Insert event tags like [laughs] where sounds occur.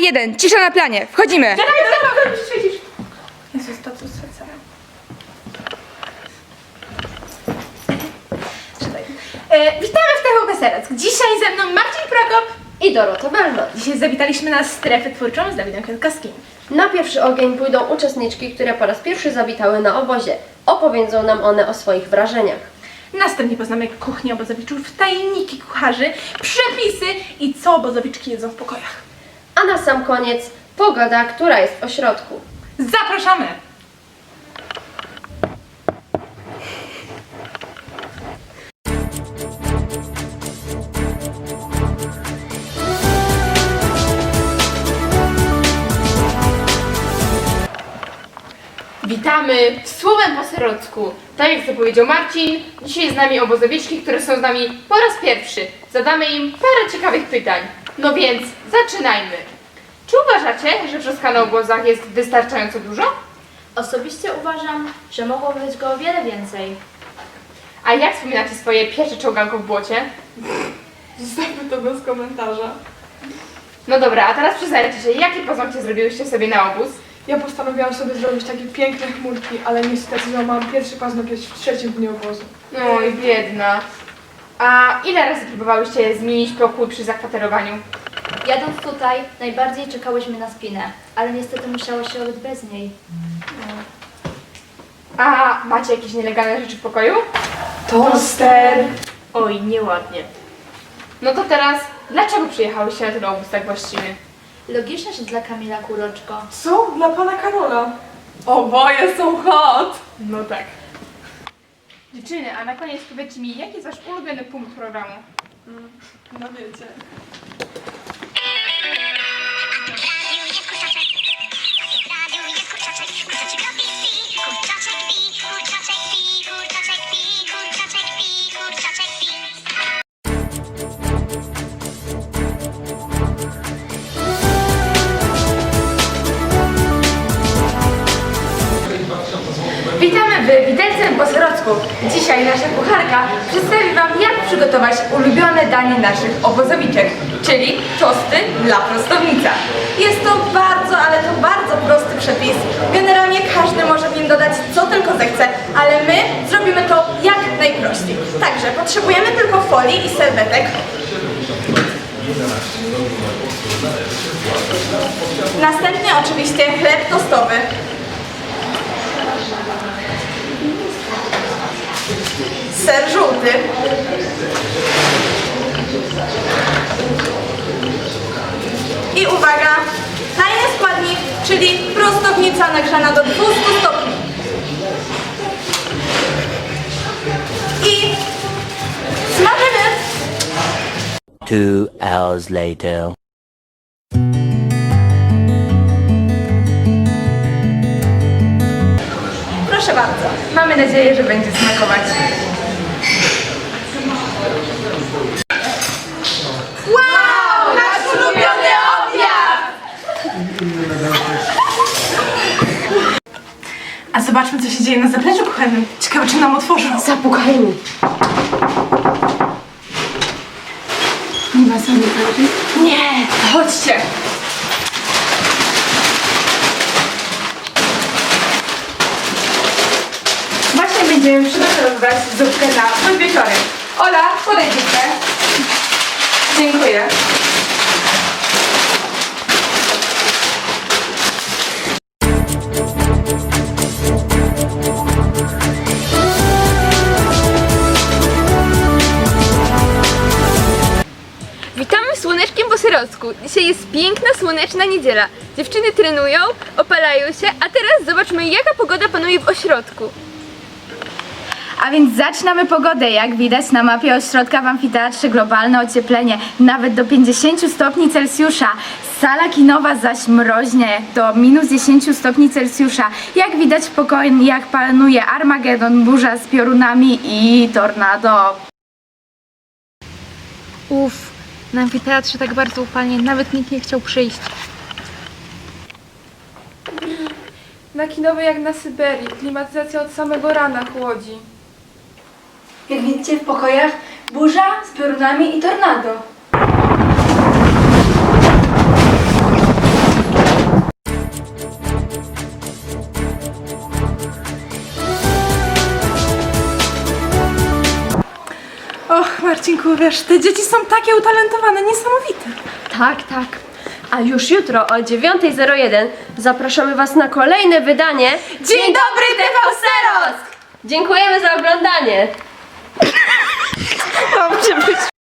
jeden, cisza na planie, wchodzimy. Jezus, to co serca. Czytaj. E, witamy w TVP Sereck. Dzisiaj ze mną Marcin Prokop. i Dorota Bello. Dzisiaj zawitaliśmy na strefę twórczą z Dawidem Kwiatkowskim. Na pierwszy ogień pójdą uczestniczki, które po raz pierwszy zawitały na obozie. Opowiedzą nam one o swoich wrażeniach. Następnie poznamy kuchnię obozowiczów, tajniki kucharzy, przepisy i co obozowiczki jedzą w pokojach. A na sam koniec pogoda, która jest o środku. Zapraszamy! Witamy w Słowem po Serocku. Tak jak zapowiedział Marcin, dzisiaj z nami obozowiczki, które są z nami po raz pierwszy. Zadamy im parę ciekawych pytań. No więc zaczynajmy. Czy uważacie, że wrzoska na obozach jest wystarczająco dużo? Osobiście uważam, że mogło być go o wiele więcej. A jak wspominacie swoje pierwsze czołganko w błocie? Zostawmy to bez komentarza. No dobra, a teraz przyznajcie się, jakie paznokcie zrobiłyście sobie na obóz? Ja postanowiłam sobie zrobić takie piękne chmurki, ale niestety złamałam pierwszy paznokieć w trzecim dniu obozu. No i biedna. A ile razy próbowałyście zmienić pokój przy zakwaterowaniu? Jadąc tutaj, najbardziej czekałyśmy na spinę, ale niestety musiało się odbyć bez niej. A macie jakieś nielegalne rzeczy w pokoju? Toster! Oj, nieładnie. No to teraz, dlaczego przyjechałyście na ten obóz tak właściwie? Logiczne, że dla Kamila Kuroczko. Co? Dla pana Karola? Oboje są hot! No tak. Dziewczyny, a na koniec powiedzcie mi, jaki jest wasz ulubiony punkt programu? No wiecie. W widelcem po Serocku. Dzisiaj nasza kucharka przedstawi Wam, jak przygotować ulubione danie naszych obozowiczek, czyli tosty dla prostownica. Jest to bardzo, ale to bardzo prosty przepis. Generalnie każdy może w nim dodać co tylko zechce, ale my zrobimy to jak najprościej. Także potrzebujemy tylko folii i serwetek. Następnie oczywiście chleb tostowy. Ser żółty, i uwaga, tajny składnik, czyli prostownica nagrzana do 200 stopni. I smażymy. Two hours later. Proszę bardzo, mamy nadzieję, że będzie smakować. Wow, nasz ulubiony obiad! A zobaczmy, co się dzieje na zapleczu kuchennym. Ciekawe, czy nam otworzą. Zapukajmy. Nie ma sobie Nie! Chodźcie! Właśnie będziemy przygotowywać zupkę na podwieczorek. Ola, podaj zupkę. Dziękuję. Syrocku. Dzisiaj jest piękna, słoneczna niedziela. Dziewczyny trenują, opalają się, a teraz zobaczmy jaka pogoda panuje w ośrodku. A więc zaczynamy pogodę. Jak widać na mapie ośrodka w amfiteatrze globalne ocieplenie nawet do 50 stopni Celsjusza. Sala kinowa zaś mroźnie do minus 10 stopni Celsjusza. Jak widać w pokoju, jak panuje Armagedon, burza z piorunami i tornado. Uff, na amfiteatrze tak bardzo upalnie, nawet nikt nie chciał przyjść. Na kinowej jak na Syberii. Klimatyzacja od samego rana chłodzi. Jak widzicie w pokojach burza z piorunami i tornado. Wiesz, te dzieci są takie utalentowane, niesamowite. Tak, tak. A już jutro o 9.01 zapraszamy Was na kolejne wydanie Dzień dobry TV Serosk! Dziękujemy za oglądanie! [laughs] Dobrze, być